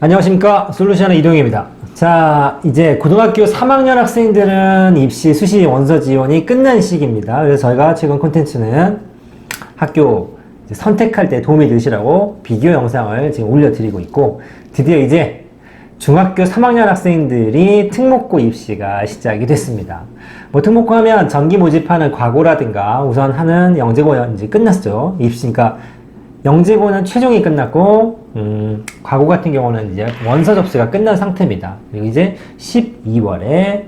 안녕하십니까 솔루션의 이동입니다. 자 이제 고등학교 3학년 학생들은 입시 수시 원서 지원이 끝난 시기입니다. 그래서 저희가 최근 콘텐츠는 학교 선택할 때 도움이 되시라고 비교 영상을 지금 올려드리고 있고 드디어 이제 중학교 3학년 학생들이 특목고 입시가 시작이 됐습니다. 뭐 특목고 하면 정기 모집하는 과고라든가 우선 하는 영재고 이제 끝났죠. 입시니까 영재고는 최종이 끝났고 음, 과고 같은 경우는 이제 원서 접수가 끝난 상태입니다. 그리고 이제 12월에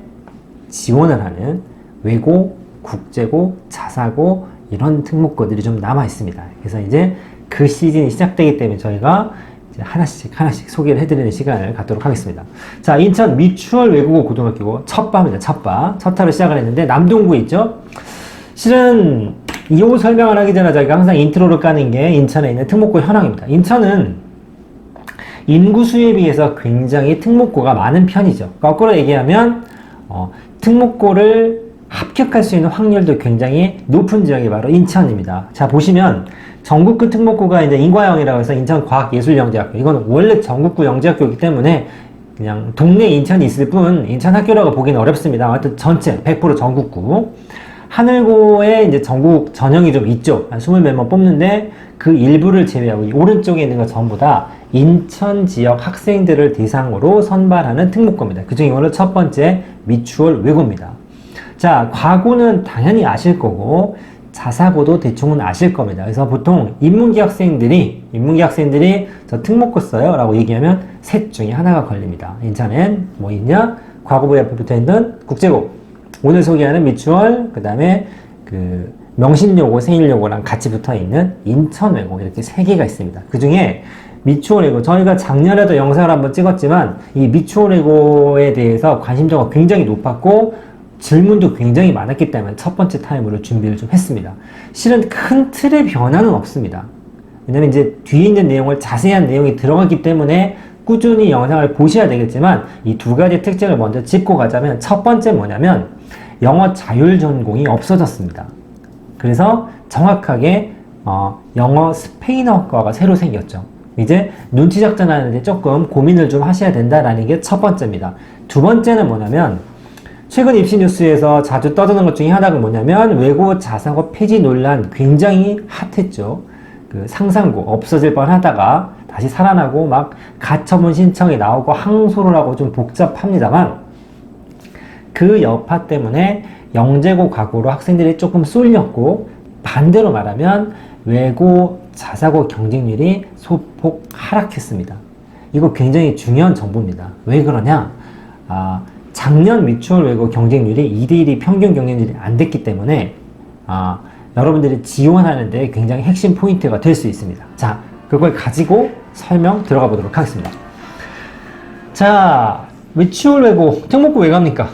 지원을 하는 외고, 국제고, 자사고 이런 특목고들이 좀 남아 있습니다. 그래서 이제 그 시즌이 시작되기 때문에 저희가 하나씩 하나씩 소개를 해드리는 시간을 갖도록 하겠습니다. 자, 인천 미추홀 외국어 고등학교고 첫바입니다. 첫바. 첫타로 시작을 했는데 남동구에 있죠. 실은 이 설명을 하기 전에 저희가 항상 인트로를 까는 게 인천에 있는 특목고 현황입니다. 인천은 인구 수에 비해서 굉장히 특목고가 많은 편이죠. 거꾸로 얘기하면 어, 특목고를 합격할 수 있는 확률도 굉장히 높은 지역이 바로 인천입니다. 자 보시면 전국구 특목고가 이제 인과영이라고 해서 인천과학예술영재학교 이건 원래 전국구 영재학교이기 때문에 그냥 동네 인천이 있을 뿐 인천 학교라고 보기는 어렵습니다. 하여튼 전체 100% 전국구 하늘고에 이제 전국 전형이 좀 있죠. 한 20몇 명 뽑는데 그 일부를 제외하고 이 오른쪽에 있는 거 전부 다 인천 지역 학생들을 대상으로 선발하는 특목고입니다. 그 중에 오늘 첫 번째 미추홀 외고입니다. 자, 과고는 당연히 아실 거고 자사고도 대충은 아실 겁니다. 그래서 보통 인문계 학생들이 인문계 학생들이 저 특목고 써요 라고 얘기하면 셋 중에 하나가 걸립니다. 인천엔 뭐 있냐? 과고부 옆에 붙어 있는 국제고 오늘 소개하는 미추홀 그 다음에 그 명신여고 생일여고랑 같이 붙어 있는 인천외고 이렇게 세 개가 있습니다. 그 중에 미추홀외고 저희가 작년에도 영상을 한번 찍었지만 이 미추홀외고에 대해서 관심도가 굉장히 높았고 질문도 굉장히 많았기 때문에 첫 번째 타임으로 준비를 좀 했습니다. 실은 큰 틀의 변화는 없습니다. 왜냐면 이제 뒤에 있는 내용을 자세한 내용이 들어갔기 때문에 꾸준히 영상을 보셔야 되겠지만 이 두 가지 특징을 먼저 짚고 가자면 첫 번째 뭐냐면 영어 자율 전공이 없어졌습니다. 그래서 정확하게 어, 영어 스페인어과가 새로 생겼죠. 이제 눈치 작전하는데 조금 고민을 좀 하셔야 된다라는 게 첫 번째입니다. 두 번째는 뭐냐면 최근 입시 뉴스에서 자주 떠드는 것 중에 하나가 뭐냐면 외고 자사고 폐지 논란 굉장히 핫했죠. 그 상상고 없어질 뻔 하다가 다시 살아나고 막 가처분 신청이 나오고 항소를 하고 좀 복잡합니다만 그 여파 때문에 영재고 과고로 학생들이 조금 쏠렸고 반대로 말하면 외고 자사고 경쟁률이 소폭 하락했습니다. 이거 굉장히 중요한 정보입니다. 왜 그러냐? 아, 작년 미추홀 외고 경쟁률이 2대1이 평균 경쟁률이 안 됐기 때문에 아, 여러분들이 지원하는데 굉장히 핵심 포인트가 될 수 있습니다. 자, 그걸 가지고 설명 들어가 보도록 하겠습니다. 자, 미추홀 외고 특목고 왜 갑니까?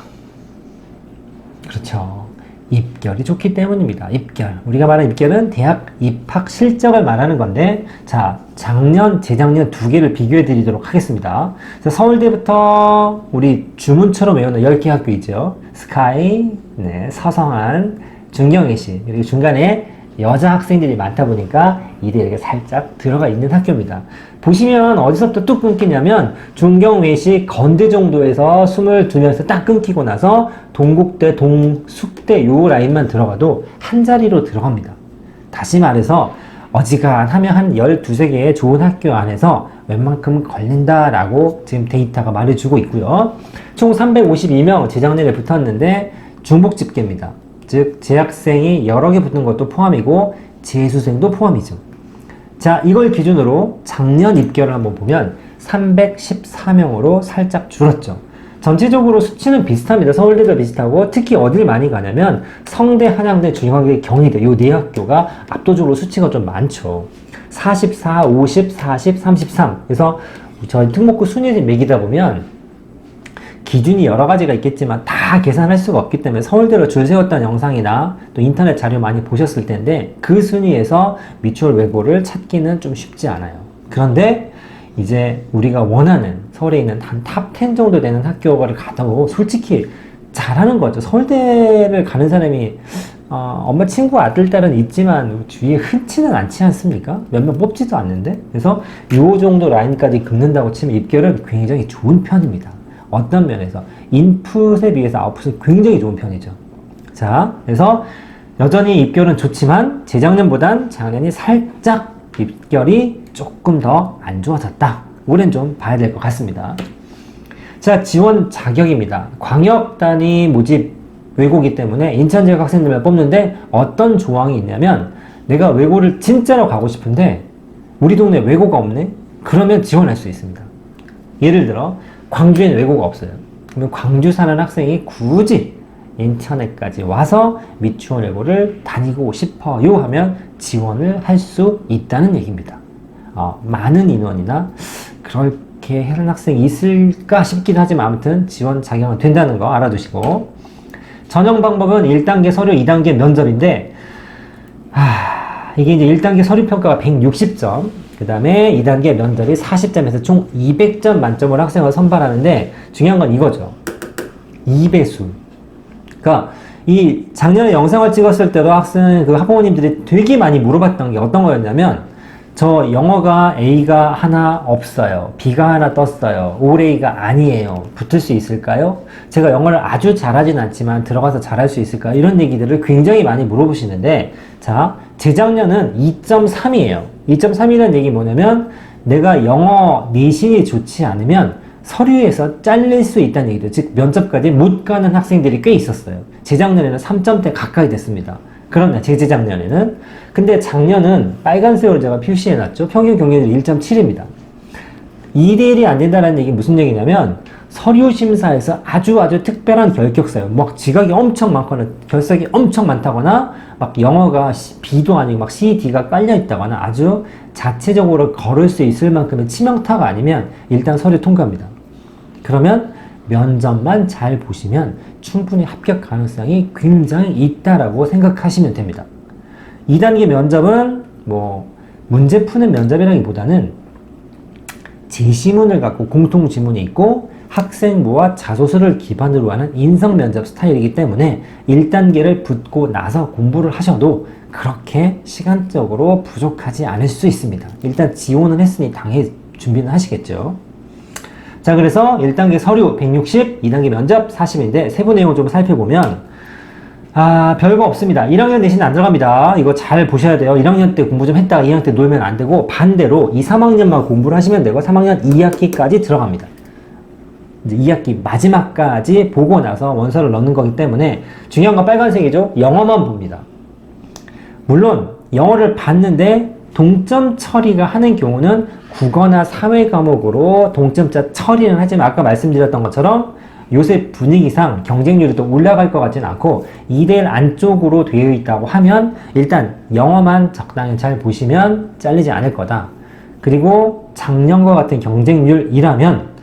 그렇죠. 입결이 좋기 때문입니다. 입결. 우리가 말하는 입결은 대학 입학 실적을 말하는 건데, 자, 작년, 재작년 두 개를 비교해 드리도록 하겠습니다. 자, 서울대부터 우리 주문처럼 외우는 10개 학교 있죠. 스카이, 네, 서성한, 중경예시, 그리고 중간에 여자 학생들이 많다 보니까 이대 이렇게 살짝 들어가 있는 학교입니다. 보시면 어디서부터 뚝 끊기냐면 중경외시 건대 정도에서 22명에서 딱 끊기고 나서 동국대, 동숙대 요 라인만 들어가도 한 자리로 들어갑니다. 다시 말해서 어지간하면 한 12개의 좋은 학교 안에서 웬만큼 걸린다라고 지금 데이터가 말해주고 있고요. 총 352명 재작년에 붙었는데 중복 집계입니다. 즉 재학생이 여러 개 붙는 것도 포함이고 재수생도 포함이죠. 자, 이걸 기준으로 작년 입결을 한번 보면 314명으로 살짝 줄었죠. 전체적으로 수치는 비슷합니다. 서울대도 비슷하고 특히 어딜 많이 가냐면 성대, 한양대, 중앙대, 경희대 요 네 학교가 압도적으로 수치가 좀 많죠. 44, 50, 40, 33. 그래서 저희 특목고 순위 매기다 보면 기준이 여러 가지가 있겠지만 다 계산할 수가 없기 때문에 서울대로 줄 세웠던 영상이나 또 인터넷 자료 많이 보셨을 텐데 그 순위에서 미추홀 외고를 찾기는 좀 쉽지 않아요. 그런데 이제 우리가 원하는 서울에 있는 한 탑 10 정도 되는 학교를 가도 솔직히 잘하는 거죠. 서울대를 가는 사람이 어, 엄마 친구 아들, 딸은 있지만 주위에 흔치는 않지 않습니까? 몇 명 뽑지도 않는데? 그래서 요 정도 라인까지 긋는다고 치면 입결은 굉장히 좋은 편입니다. 어떤 면에서? 인풋에 비해서 아웃풋은 굉장히 좋은 편이죠. 자, 그래서 여전히 입결은 좋지만 재작년보단 작년이 살짝 입결이 조금 더 안 좋아졌다. 올해는 좀 봐야 될 것 같습니다. 자, 지원 자격입니다. 광역 단위 모집 외고기 때문에 인천 지역 학생들만 뽑는데 어떤 조항이 있냐면 내가 외고를 진짜로 가고 싶은데 우리 동네 외고가 없네? 그러면 지원할 수 있습니다. 예를 들어 광주에는 외고가 없어요. 그러면 광주 사는 학생이 굳이 인천에까지 와서 미추홀 외고를 다니고 싶어요 하면 지원을 할 수 있다는 얘기입니다. 어, 많은 인원이나 그렇게 하는 학생이 있을까 싶기도 하지만 아무튼 지원 자격은 된다는 거 알아두시고 전형 방법은 1단계 서류, 2단계 면접인데 아, 이게 이제 1단계 서류 평가가 160점, 그 다음에 2단계 면접이 40점에서 총 200점 만점으로 학생을 선발하는데 중요한 건 이거죠. 2배수. 그러니까 이 작년에 영상을 찍었을 때도 학생 그 학부모님들이 되게 많이 물어봤던 게 어떤 거였냐면 저 영어가 A가 하나 없어요. B가 하나 떴어요. 올A가 아니에요. 붙을 수 있을까요? 제가 영어를 아주 잘하진 않지만 들어가서 잘할 수 있을까요? 이런 얘기들을 굉장히 많이 물어보시는데 자, 재작년은 2.3이에요. 2.3이라는 얘기 뭐냐면 내가 영어 내신이 좋지 않으면 서류에서 잘릴 수 있다는 얘기죠. 즉 면접까지 못 가는 학생들이 꽤 있었어요. 재작년에는 3점대 가까이 됐습니다. 그러나 재재작년에는 근데 작년은 빨간색으로 제가 표시해놨죠. 평균 경쟁률 1.7입니다. 2대1이 안 된다는 얘기 무슨 얘기냐면 서류 심사에서 아주 아주 특별한 결격사요. 막 지각이 엄청 많거나 결석이 엄청 많다거나 막 영어가 B도 아니고 막 C, D가 깔려 있다거나 아주 자체적으로 걸을 수 있을 만큼의 치명타가 아니면 일단 서류 통과합니다. 그러면 면접만 잘 보시면 충분히 합격 가능성이 굉장히 있다라고 생각하시면 됩니다. 2단계 면접은 뭐 문제 푸는 면접이라기보다는 제시문을 갖고 공통 지문이 있고 학생부와 자소서를 기반으로 하는 인성 면접 스타일이기 때문에 1단계를 붙고 나서 공부를 하셔도 그렇게 시간적으로 부족하지 않을 수 있습니다. 일단 지원을 했으니 당연히 준비는 하시겠죠. 자, 그래서 1단계 서류 160, 2단계 면접 40인데 세부 내용을 좀 살펴보면 아, 별거 없습니다. 1학년 내신 안 들어갑니다. 이거 잘 보셔야 돼요. 1학년 때 공부 좀 했다가 2학년 때 놀면 안 되고 반대로 2, 3학년만 공부를 하시면 되고 3학년 2학기까지 들어갑니다. 이제 2학기 마지막까지 보고 나서 원서를 넣는 거기 때문에 중요한 건 빨간색이죠. 영어만 봅니다. 물론 영어를 봤는데 동점 처리가 하는 경우는 국어나 사회 과목으로 동점자 처리는 하지만 아까 말씀드렸던 것처럼 요새 분위기상 경쟁률이 또 올라갈 것 같지는 않고 2대1 안쪽으로 되어 있다고 하면 일단 영어만 적당히 잘 보시면 잘리지 않을 거다. 그리고 작년과 같은 경쟁률이라면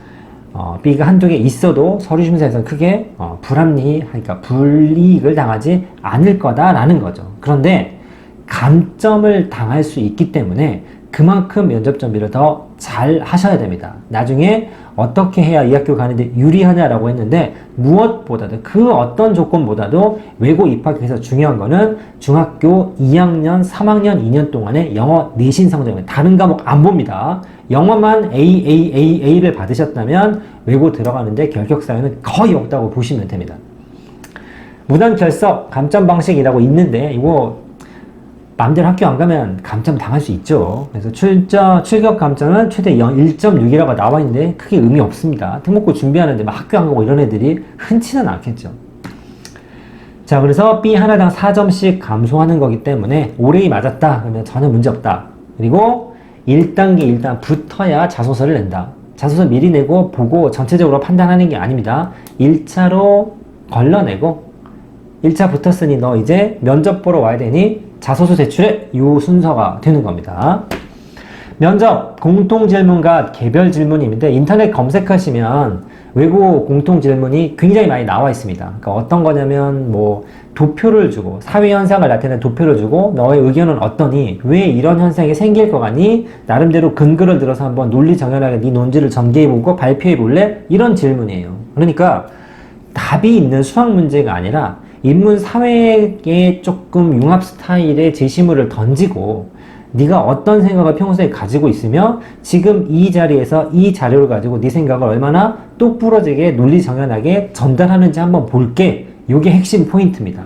어, B가 한두 개 있어도 서류 심사에서 크게 어, 불합리, 그러니까 불이익을 당하지 않을 거다라는 거죠. 그런데 감점을 당할 수 있기 때문에 그만큼 면접 준비를 더 잘 하셔야 됩니다. 나중에 어떻게 해야 이 학교 가는데 유리하냐라고 했는데 무엇보다도 그 어떤 조건보다도 외고 입학해서 중요한 거는 중학교 2학년, 3학년 2년 동안의 영어 내신 성적입니다. 다른 과목 안 봅니다. 영어만 A, A, A, A를 받으셨다면 외고 들어가는데 결격 사유는 거의 없다고 보시면 됩니다. 무단 결석 감점 방식이라고 있는데 이거 마음대로 학교 안 가면 감점 당할 수 있죠. 그래서 출저, 출격 감점은 최대 1.6이라고 나와 있는데 크게 의미 없습니다. 특목고 준비하는데 막 학교 안 가고 이런 애들이 흔치는 않겠죠. 자, 그래서 B 하나당 4점씩 감소하는 거기 때문에 올해이 맞았다. 그러면 전혀 문제 없다. 그리고 1단계 일단 붙어야 자소서를 낸다. 자소서 미리 내고 보고 전체적으로 판단하는 게 아닙니다. 1차로 걸러내고 1차 붙었으니 너 이제 면접 보러 와야 되니 자소서 제출에 요 순서가 되는 겁니다. 면접 공통 질문과 개별 질문인데 인터넷 검색하시면 외고 공통 질문이 굉장히 많이 나와 있습니다. 그러니까 어떤 거냐면 뭐 도표를 주고 사회 현상을 나타내는 도표를 주고 너의 의견은 어떠니 왜 이런 현상이 생길 것 같니 나름대로 근거를 들어서 한번 논리 정연하게 네 논지를 전개해보고 발표해볼래 이런 질문이에요. 그러니까 답이 있는 수학 문제가 아니라 인문 사회에 조금 융합 스타일의 제시물을 던지고 네가 어떤 생각을 평소에 가지고 있으며 지금 이 자리에서 이 자료를 가지고 네 생각을 얼마나 똑부러지게 논리 정연하게 전달하는지 한번 볼게. 이게 핵심 포인트입니다.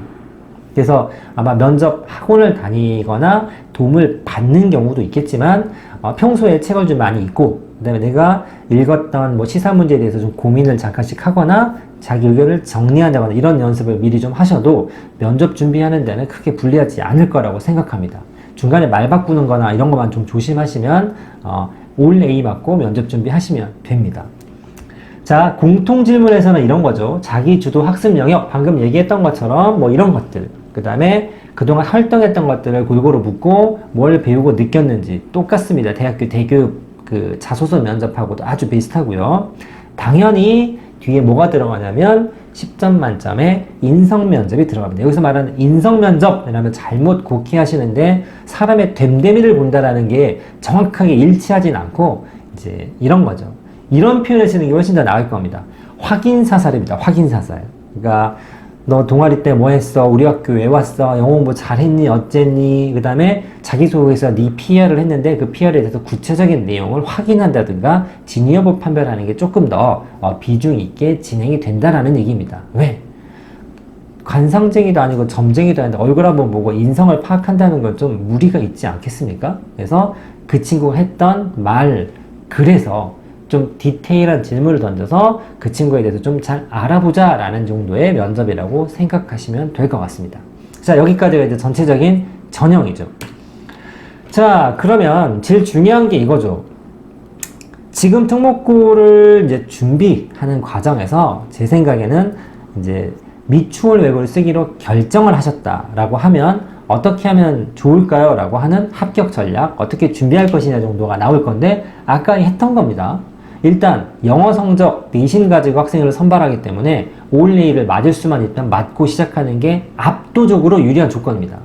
그래서 아마 면접 학원을 다니거나 도움을 받는 경우도 있겠지만 어, 평소에 책을 좀 많이 읽고 그다음에 내가 읽었던 뭐 시사 문제에 대해서 좀 고민을 잠깐씩 하거나 자기 의견을 정리한다거나 이런 연습을 미리 좀 하셔도 면접 준비하는 데는 크게 불리하지 않을 거라고 생각합니다. 중간에 말 바꾸는 거나 이런 것만 좀 조심하시면 어, 올 A 맞고 면접 준비하시면 됩니다. 자, 공통 질문에서는 이런 거죠. 자기 주도 학습 영역, 방금 얘기했던 것처럼 뭐 이런 것들. 그 다음에 그동안 활동했던 것들을 골고루 묻고 뭘 배우고 느꼈는지 똑같습니다. 대학교 대교육 그 자소서 면접하고도 아주 비슷하고요. 당연히 뒤에 뭐가 들어가냐면 10점 만점에 인성 면접이 들어갑니다. 여기서 말하는 인성 면접이라면 잘못 곡해하시는데 사람의 됨됨이를 본다라는 게 정확하게 일치하진 않고 이제 이런 거죠. 이런 표현을 쓰는 게 훨씬 더 나을 겁니다. 확인 사살입니다. 확인 사살. 그러니까 너 동아리 때 뭐 했어? 우리 학교 왜 왔어? 영어 공부 잘했니? 어쨌니? 그 다음에 자기소개서 네 PR을 했는데 그 PR에 대해서 구체적인 내용을 확인한다든가 진위 여부 판별하는 게 조금 더 어, 비중 있게 진행이 된다라는 얘기입니다. 왜? 관상쟁이도 아니고 점쟁이도 아닌데 얼굴 한번 보고 인성을 파악한다는 건 좀 무리가 있지 않겠습니까? 그래서 그 친구가 했던 말, 그래서 좀 디테일한 질문을 던져서 그 친구에 대해서 좀 잘 알아보자 라는 정도의 면접이라고 생각하시면 될 것 같습니다. 자, 여기까지가 이제 전체적인 전형이죠. 자, 그러면 제일 중요한 게 이거죠. 지금 특목고를 이제 준비하는 과정에서 제 생각에는 이제 미추홀 외고를 쓰기로 결정을 하셨다라고 하면 어떻게 하면 좋을까요? 라고 하는 합격 전략, 어떻게 준비할 것이냐 정도가 나올 건데 아까 했던 겁니다. 일단 영어 성적 내신 가지고 학생을 선발하기 때문에 올레이를 맞을 수만 있다면 맞고 시작하는 게 압도적으로 유리한 조건입니다.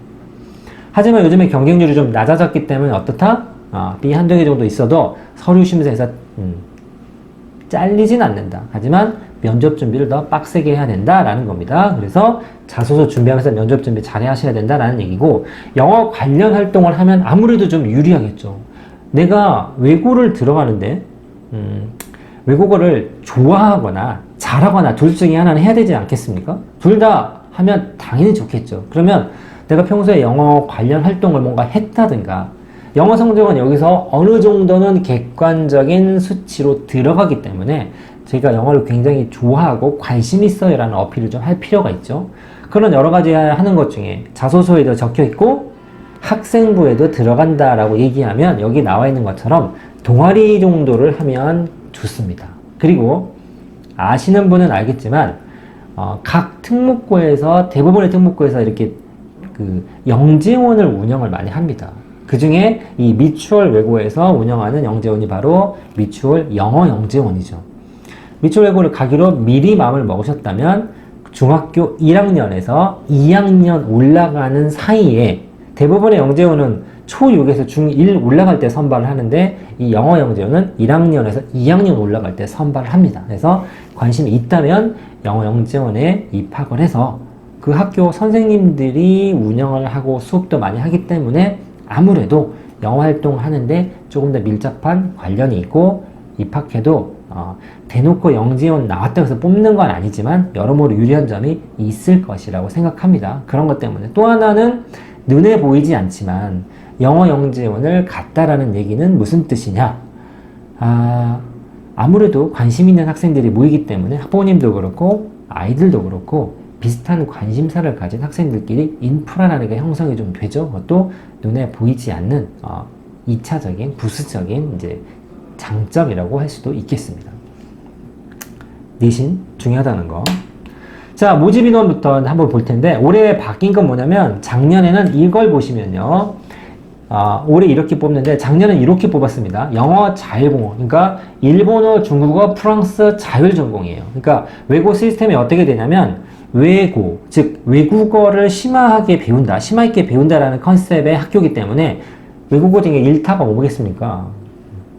하지만 요즘에 경쟁률이 좀 낮아졌기 때문에 어떻다? 어, B 한두 개 정도 있어도 서류 심사에서 음, 잘리진 않는다. 하지만 면접 준비를 더 빡세게 해야 된다라는 겁니다. 그래서 자소서 준비하면서 면접 준비 잘 하셔야 된다라는 얘기고 영어 관련 활동을 하면 아무래도 좀 유리하겠죠. 내가 외고를 들어가는데 음, 외국어를 좋아하거나 잘하거나 둘 중에 하나는 해야 되지 않겠습니까? 둘 다 하면 당연히 좋겠죠. 그러면 내가 평소에 영어 관련 활동을 뭔가 했다든가 영어 성적은 여기서 어느 정도는 객관적인 수치로 들어가기 때문에 제가 영어를 굉장히 좋아하고 관심 있어요 라는 어필을 좀 할 필요가 있죠. 그런 여러 가지 하는 것 중에 자소서에도 적혀 있고 학생부에도 들어간다라고 얘기하면 여기 나와 있는 것처럼 동아리 정도를 하면 좋습니다. 그리고 아시는 분은 알겠지만 어, 각 특목고에서 대부분의 특목고에서 이렇게 그 영재원을 운영을 많이 합니다. 그 중에 이 미추얼 외고에서 운영하는 영재원이 바로 미추얼 영어 영재원이죠. 미추얼 외고를 가기로 미리 마음을 먹으셨다면 중학교 1학년에서 2학년 올라가는 사이에 대부분의 영재원은 초6에서 중1 올라갈 때 선발을 하는데 이 영어 영재원은 1학년에서 2학년 올라갈 때 선발을 합니다. 그래서 관심이 있다면 영어 영재원에 입학을 해서 그 학교 선생님들이 운영을 하고 수업도 많이 하기 때문에 아무래도 영어 활동을 하는데 조금 더 밀접한 관련이 있고 입학해도 어, 대놓고 영지원 나왔다고 해서 뽑는 건 아니지만 여러모로 유리한 점이 있을 것이라고 생각합니다. 그런 것 때문에 또 하나는 눈에 보이지 않지만 영어 영재원을 갔다라는 얘기는 무슨 뜻이냐? 아, 아무래도 관심 있는 학생들이 모이기 때문에 학부모님도 그렇고 아이들도 그렇고 비슷한 관심사를 가진 학생들끼리 인프라라는 게 형성이 좀 되죠. 그것도 눈에 보이지 않는 어, 2차적인 부수적인 이제 장점이라고 할 수도 있겠습니다. 내신 중요하다는 거. 자, 모집 인원부터 한번 볼 텐데 올해 바뀐 건 뭐냐면 작년에는 이걸 보시면요. 아, 올해 이렇게 뽑는데 작년엔 이렇게 뽑았습니다. 영어 자율공어. 그러니까 일본어, 중국어, 프랑스 자율 전공이에요. 그러니까 외고 시스템이 어떻게 되냐면 외고, 즉 외국어를 심화하게 배운다, 심화 있게 배운다라는 컨셉의 학교이기 때문에 외국어 중에 1타가 뭐겠습니까?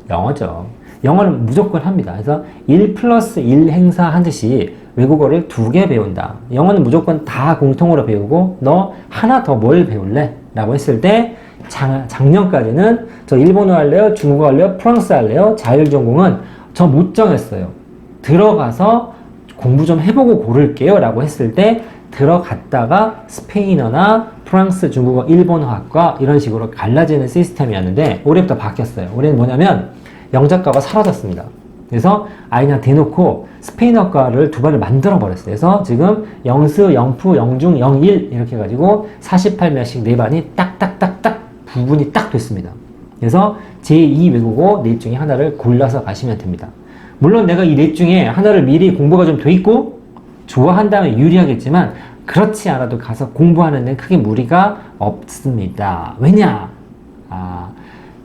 영어죠. 영어는 무조건 합니다. 그래서 1 플러스 1 행사 하듯이 외국어를 두 개 배운다. 영어는 무조건 다 공통으로 배우고 너 하나 더 뭘 배울래? 라고 했을 때 작, 작년까지는 저 일본어 할래요? 중국어 할래요? 프랑스 할래요? 자율 전공은 저 못 정했어요. 들어가서 공부 좀 해보고 고를게요. 라고 했을 때 들어갔다가 스페인어나 프랑스, 중국어, 일본어 학과 이런 식으로 갈라지는 시스템이었는데 올해부터 바뀌었어요. 올해는 뭐냐면 영작과가 사라졌습니다. 그래서 그냥 대놓고 스페인어과를 두 발을 만들어 버렸어요. 그래서 지금 영스, 영프, 영중, 영일 이렇게 해가지고 48명씩 네 반이 딱딱딱딱 부분이 딱 됐습니다. 그래서 제2 외국어 넷 중에 하나를 골라서 가시면 됩니다. 물론 내가 이 넷 중에 하나를 미리 공부가 좀 돼 있고 좋아한다면 유리하겠지만 그렇지 않아도 가서 공부하는 데 크게 무리가 없습니다. 왜냐? 아,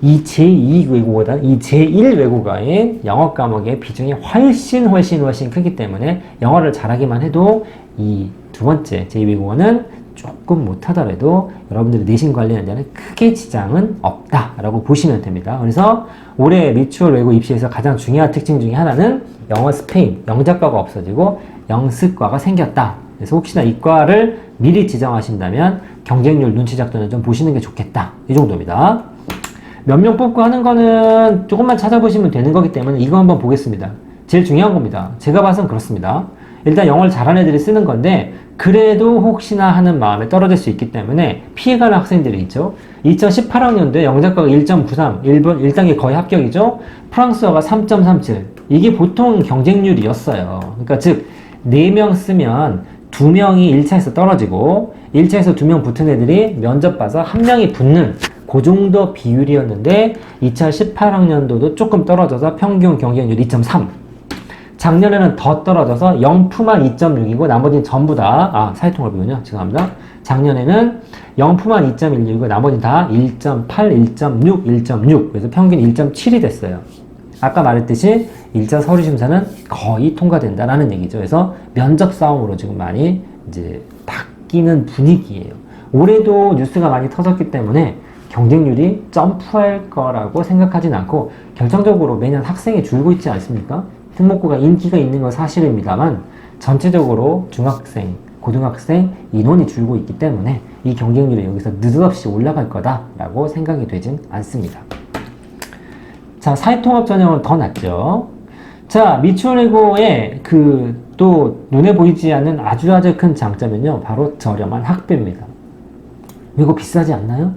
이 제2 외국어보다 이 제1 외국어인 영어 과목의 비중이 훨씬 훨씬 훨씬 크기 때문에 영어를 잘하기만 해도 이 두 번째 제2 외국어는 조금 못하더라도 여러분들이 내신 관리하는 데는 크게 지장은 없다라고 보시면 됩니다. 그래서 올해 미추홀 외국 입시에서 가장 중요한 특징 중에 하나는 영어 스페인 영작과가 없어지고 영스과가 생겼다. 그래서 혹시나 이과를 미리 지정하신다면 경쟁률 눈치 작전을 좀 보시는 게 좋겠다. 이 정도입니다. 몇 명 뽑고 하는 거는 조금만 찾아보시면 되는 거기 때문에 이거 한번 보겠습니다. 제일 중요한 겁니다. 제가 봐선 그렇습니다. 일단 영어를 잘하는 애들이 쓰는 건데 그래도 혹시나 하는 마음에 떨어질 수 있기 때문에 피해가는 학생들이 있죠. 2018학년도에 영작과가 1.93, 일본 1단계 거의 합격이죠. 프랑스어가 3.37. 이게 보통 경쟁률이었어요. 그러니까 즉 4명 쓰면 2명이 1차에서 떨어지고 1차에서 2명 붙은 애들이 면접 봐서 1명이 붙는 그 정도 비율이었는데 2018학년도도 조금 떨어져서 평균 경쟁률 2.3. 작년에는 더 떨어져서 영프만 2.6이고 나머지는 전부 다, 아, 사회통합이군요. 죄송합니다. 작년에는 영프만 2.16이고 나머지 다 1.8, 1.6, 1.6. 그래서 평균 1.7이 됐어요. 아까 말했듯이 1차 서류 심사는 거의 통과된다라는 얘기죠. 그래서 면접 싸움으로 지금 많이 이제 바뀌는 분위기예요. 올해도 뉴스가 많이 터졌기 때문에 경쟁률이 점프할 거라고 생각하진 않고 결정적으로 매년 학생이 줄고 있지 않습니까? 특목고가 인기가 있는 건 사실입니다만 전체적으로 중학생, 고등학생 인원이 줄고 있기 때문에 이 경쟁률이 여기서 느닷없이 올라갈 거다라고 생각이 되진 않습니다. 자, 사회통합 전형은 더 낫죠. 자, 미추홀외고의 그 또 눈에 보이지 않는 아주 아주 큰 장점은요, 바로 저렴한 학비입니다. 외고 비싸지 않나요?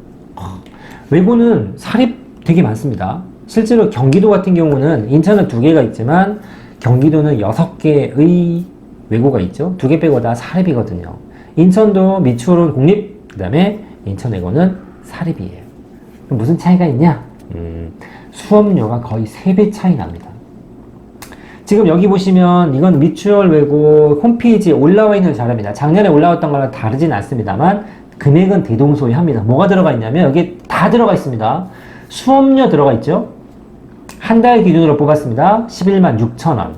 외고는 사립 되게 많습니다. 실제로 경기도 같은 경우는 인천은 두 개가 있지만 경기도는 여섯 개의 외고가 있죠. 두 개 빼고 다 사립이거든요. 인천도 미추홀은 공립, 그 다음에 인천외고는 사립이에요. 무슨 차이가 있냐? 음, 수업료가 거의 3배 차이 납니다. 지금 여기 보시면 이건 미추얼 외고 홈페이지에 올라와 있는 자료입니다. 작년에 올라왔던 거랑 다르진 않습니다만 금액은 대동소이합니다. 뭐가 들어가 있냐면 여기 다 들어가 있습니다. 수업료 들어가 있죠. 한 달 기준으로 뽑았습니다. 11만 6천 원.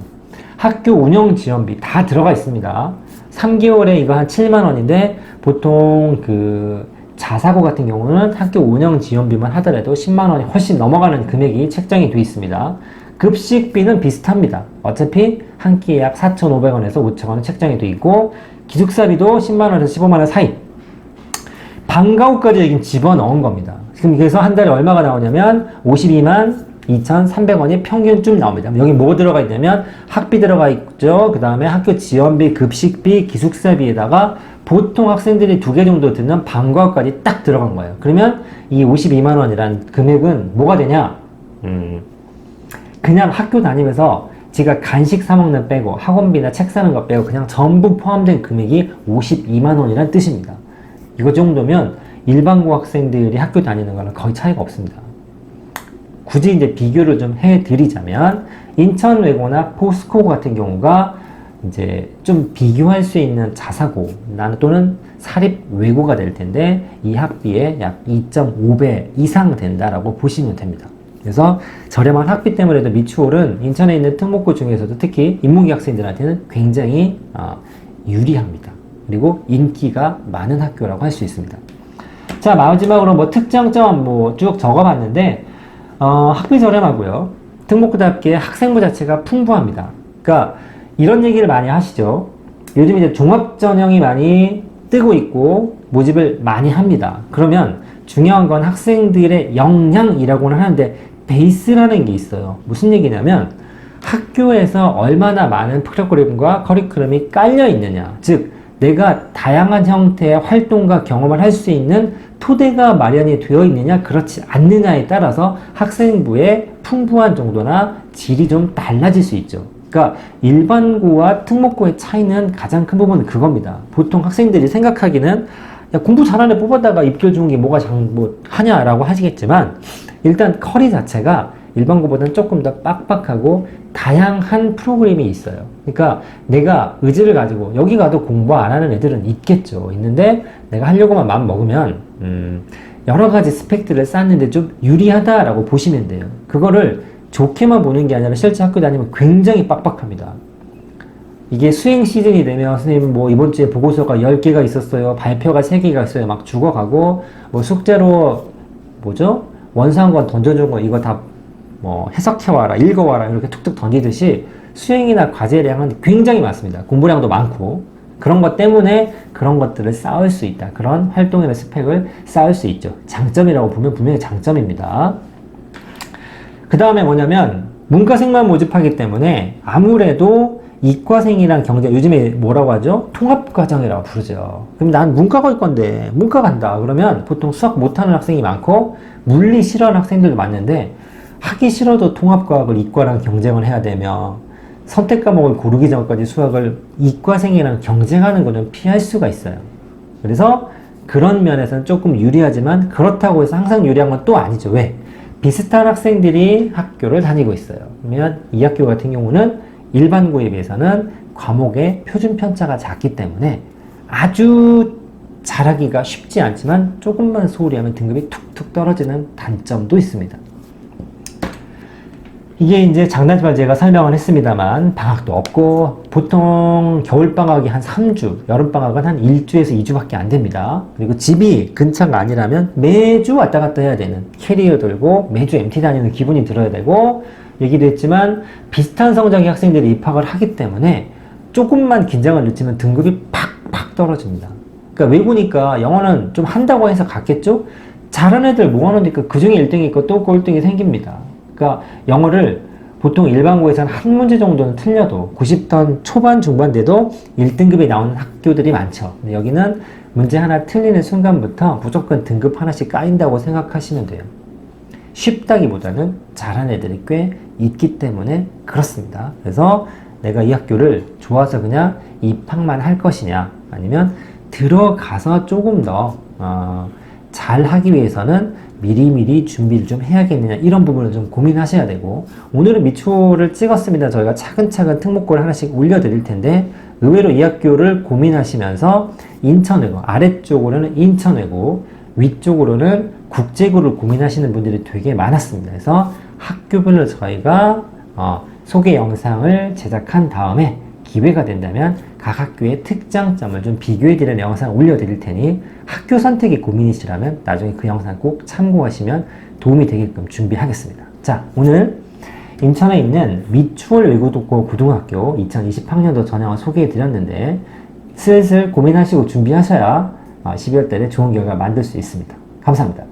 학교 운영 지원비 다 들어가 있습니다. 3개월에 이거 한 7만 원인데 보통 그 자사고 같은 경우는 학교 운영 지원비만 하더라도 10만 원이 훨씬 넘어가는 금액이 책정이 되어 있습니다. 급식비는 비슷합니다. 어차피 한 끼에 약 4,500원에서 5,000원 책정이 되어 있고 기숙사비도 10만 원에서 15만 원 사이. 방과 후까지 여기 집어넣은 겁니다. 지금 그래서 한 달에 얼마가 나오냐면 52만 2,300원이 평균쯤 나옵니다. 여기 뭐 들어가 있냐면 학비 들어가 있죠. 그 다음에 학교 지원비, 급식비, 기숙사비에다가 보통 학생들이 두 개 정도 듣는 방과후까지 딱 들어간 거예요. 그러면 이 52만 원이란 금액은 뭐가 되냐? 음, 그냥 학교 다니면서 제가 간식 사 먹는 빼고 학원비나 책 사는 거 빼고 그냥 전부 포함된 금액이 52만 원이란 뜻입니다. 이거 정도면 일반고 학생들이 학교 다니는 거랑 거의 차이가 없습니다. 굳이 이제 비교를 좀 해드리자면 인천 외고나 포스코 같은 경우가 이제 좀 비교할 수 있는 자사고 나는 또는 사립 외고가 될 텐데 이 학비의 약 2.5배 이상 된다라고 보시면 됩니다. 그래서 저렴한 학비 때문에도 미추홀은 인천에 있는 특목고 중에서도 특히 인문계 학생들한테는 굉장히 어, 유리합니다. 그리고 인기가 많은 학교라고 할 수 있습니다. 자 마지막으로 뭐 특장점 뭐 쭉 적어봤는데 어, 학비 저렴하고요. 특목고등학교의 학생부 자체가 풍부합니다. 그러니까 이런 얘기를 많이 하시죠. 요즘 이제 종합 전형이 많이 뜨고 있고 모집을 많이 합니다. 그러면 중요한 건 학생들의 역량이라고는 하는데 베이스라는 게 있어요. 무슨 얘기냐면 학교에서 얼마나 많은 프로그램과 커리큘럼이 깔려 있느냐. 즉, 내가 다양한 형태의 활동과 경험을 할 수 있는 토대가 마련이 되어 있느냐, 그렇지 않느냐에 따라서 학생부의 풍부한 정도나 질이 좀 달라질 수 있죠. 그러니까 일반고와 특목고의 차이는 가장 큰 부분은 그겁니다. 보통 학생들이 생각하기는 야, 공부 잘하는 애 뽑았다가 입결 주는 게 뭐가 장, 뭐 하냐라고 하시겠지만 일단 커리 자체가 일반고보다는 조금 더 빡빡하고 다양한 프로그램이 있어요. 그러니까 내가 의지를 가지고 여기 가도 공부 안 하는 애들은 있겠죠. 있는데 내가 하려고만 마음 먹으면 음, 여러 가지 스펙들을 쌓는데 좀 유리하다라고 보시면 돼요. 그거를 좋게만 보는 게 아니라 실제 학교 다니면 굉장히 빡빡합니다. 이게 수행 시즌이 되면 선생님 뭐 이번 주에 보고서가 10개가 있었어요. 발표가 3개가 있어요. 막 죽어가고 뭐 숙제로 뭐죠? 원상권 던져준 거 이거 다 뭐 해석해와라, 읽어와라 이렇게 툭툭 던지듯이 수행이나 과제량은 굉장히 많습니다. 공부량도 많고 그런 것 때문에 그런 것들을 쌓을 수 있다. 그런 활동이나 스펙을 쌓을 수 있죠. 장점이라고 보면 분명히 장점입니다. 그 다음에 뭐냐면 문과생만 모집하기 때문에 아무래도 이과생이랑 경제 요즘에 뭐라고 하죠? 통합과정이라고 부르죠. 그럼 난 문과 갈 건데 문과 간다. 그러면 보통 수학 못하는 학생이 많고 물리 싫어하는 학생들도 많은데 하기 싫어도 통합과학을 이과랑 경쟁을 해야 되며 선택 과목을 고르기 전까지 수학을 이과생이랑 경쟁하는 거는 피할 수가 있어요. 그래서 그런 면에서는 조금 유리하지만 그렇다고 해서 항상 유리한 건 또 아니죠. 왜? 비슷한 학생들이 학교를 다니고 있어요. 그러면 이 학교 같은 경우는 일반고에 비해서는 과목의 표준 편차가 작기 때문에 아주 잘하기가 쉽지 않지만 조금만 소홀히 하면 등급이 툭툭 떨어지는 단점도 있습니다. 이게 이제 장단점을 제가 설명을 했습니다만 방학도 없고 보통 겨울방학이 한 3주, 여름방학은 한 1주에서 2주밖에 안 됩니다. 그리고 집이 근처가 아니라면 매주 왔다 갔다 해야 되는 캐리어 들고 매주 MT 다니는 기분이 들어야 되고 얘기도 했지만 비슷한 성적의 학생들이 입학을 하기 때문에 조금만 긴장을 늦추면 등급이 팍팍 떨어집니다. 그러니까 외고니까 영어는 좀 한다고 해서 갔겠죠? 잘하는 애들 모아놓으니까 그 중에 1등이 있고 또 꼴등이 생깁니다. 그러니까 영어를 보통 일반고에서는 한 문제 정도는 틀려도 90던 초반 중반 돼도 1등급이 나오는 학교들이 많죠. 근데 여기는 문제 하나 틀리는 순간부터 무조건 등급 하나씩 까인다고 생각하시면 돼요. 쉽다기보다는 잘하는 애들이 꽤 있기 때문에 그렇습니다. 그래서 내가 이 학교를 좋아서 그냥 입학만 할 것이냐 아니면 들어가서 조금 더 어, 잘하기 위해서는 미리미리 준비를 좀 해야겠느냐 이런 부분을 좀 고민하셔야 되고 오늘은 미초를 찍었습니다. 저희가 차근차근 특목고를 하나씩 올려드릴 텐데 의외로 이 학교를 고민하시면서 인천외고 아래쪽으로는 인천외고 위쪽으로는 국제고를 고민하시는 분들이 되게 많았습니다. 그래서 학교별로 저희가 어, 소개 영상을 제작한 다음에 기회가 된다면 각 학교의 특장점을 좀 비교해드리는 영상을 올려드릴 테니 학교 선택이 고민이시라면 나중에 그 영상 꼭 참고하시면 도움이 되게끔 준비하겠습니다. 자, 오늘 인천에 있는 미추홀 외고독고 고등학교 2020학년도 전형을 소개해드렸는데 슬슬 고민하시고 준비하셔야 12월 달에 좋은 결과 만들 수 있습니다. 감사합니다.